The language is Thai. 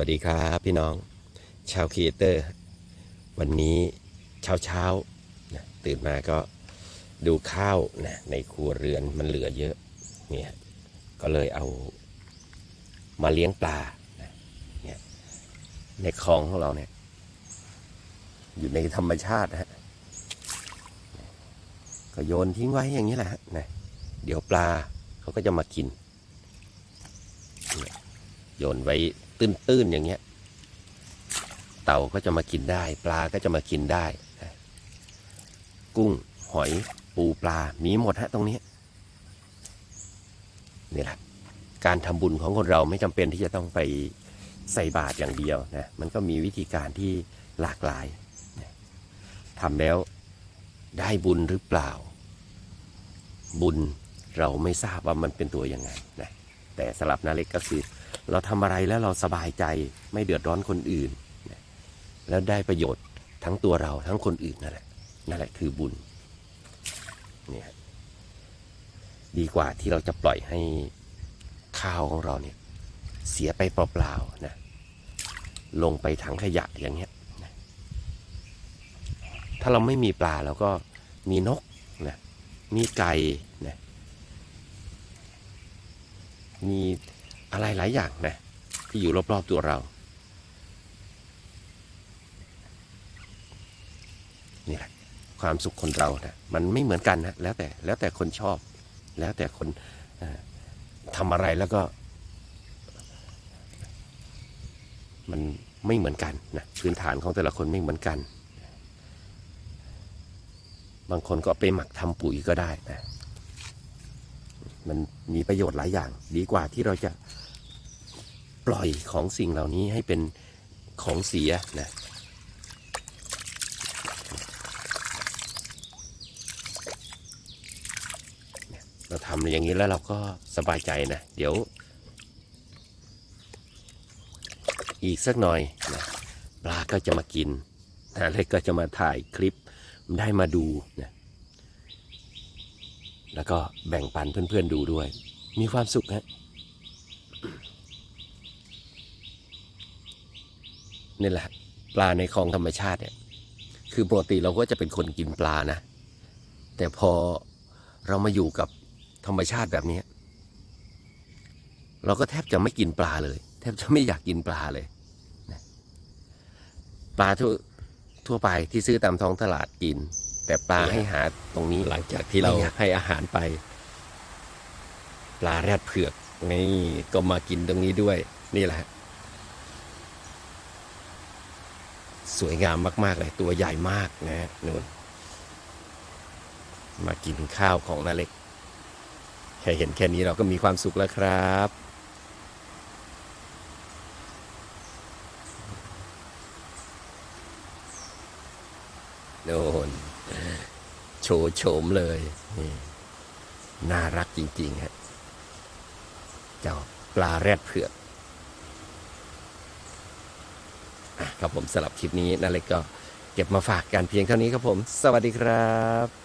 วัสดีครับพี่น้องชาวครีเอเตอร์ วันนี้เช้าเช้านะตื่นมาก็ดูข้าวนะในครัวเรือนมันเหลือเยอะเนี่ยก็เลยเอามาเลี้ยงปลานะเนี่ยในคลองของเราเนี่ยอยู่ในธรรมชาตินะฮะก็โยนทิ้งไว้อย่างนี้แหละนะเดี๋ยวปลาเขาก็จะมากิน โยนไว้ ตื้นๆอย่างเงี้ย เต่าก็จะมากินได้ ปลาก็จะมากินได้ กุ้งหอยปูปลา มีหมดฮะตรงนี้นี่แหละการทำบุญของคนเราไม่จำเป็นที่จะต้องไปใส่บาตรอย่างเดียวนะมันก็มีวิธีการที่หลากหลายทำแล้วได้บุญหรือเปล่า บุญเราไม่ทราบว่ามันเป็นตัวยังไงนะแต่สำหรับนาเล็กก็คือ เราทำอะไรแล้วเราสบายใจไม่เดือดร้อนคนอื่น แล้วได้ประโยชน์ทั้งตัวเราทั้งคนอื่นนั่นแหละนั่นแหละคือบุญเนี่ยดีกว่าที่เราจะปล่อยให้ข้าวของเราเนี่ยเสียไปเปล่าๆนะลงไปถังขยะอย่างเงี้ยนะถ้าเราไม่มีปลาเราก็มีนกนะมีไก่นะมี อะไรหลายอย่างนะที่อยู่รอบ ๆ ตัวเรา นี่แหละความสุขคนเรานะมันไม่เหมือนกันนะแล้วแต่แล้วแต่คนชอบ แล้วแต่คนเอ่อทำอะไรแล้วก็ มันไม่เหมือนกันนะพื้นฐานของแต่ละคนไม่เหมือนกัน บางคนก็ไปหมักทำปุ๋ยก็ได้นะมันมีประโยชน์หลายอย่าง ดีกว่าที่เราจะ ปล่อยของสิ่งเหล่านี้ให้เป็นของเสียนะเราทำอย่างนี้แล้วเราก็สบายใจนะ เดี๋ยว อีกสักหน่อยนะปลาก็จะมากินนะเล็กก็จะมาถ่ายคลิปได้มาดูนะแล้วก็แบ่งปันเพื่อนๆดูด้วย มีความสุขฮะ นี่แหละปลาในคลองธรรมชาติเนี่ยคือปกติเราก็จะเป็นคนกินปลานะ แต่พอเรามาอยู่กับธรรมชาติแบบนี้ เราก็แทบจะไม่กินปลาเลย แทบจะไม่อยากกินปลาเลยนะปลาทั่วทั่วไปที่ซื้อตามท้องตลาดกิน แต่ปลาให้หาตรงนี้หลังจากที่เราไม่อยากให้อาหารไป ปลาแรดเผือกนี่ก็มากินตรงนี้ด้วย นี่แหละฮะ สวยงามมากๆเลยตัวใหญ่มากนะฮะนู่นมากินข้าวของนาเล็ก แค่เห็นแค่นี้เราก็มีความสุขแล้วครับโน่นโชว์โฉมเลยนี่น่ารักจริง ๆ ฮะ เจ้าปลาแรดเผือกอะ ครับผมสำหรับคลิปนี้นั่นเลยก็เก็บมาฝากกันเพียงเท่านี้ครับผม สวัสดีครับ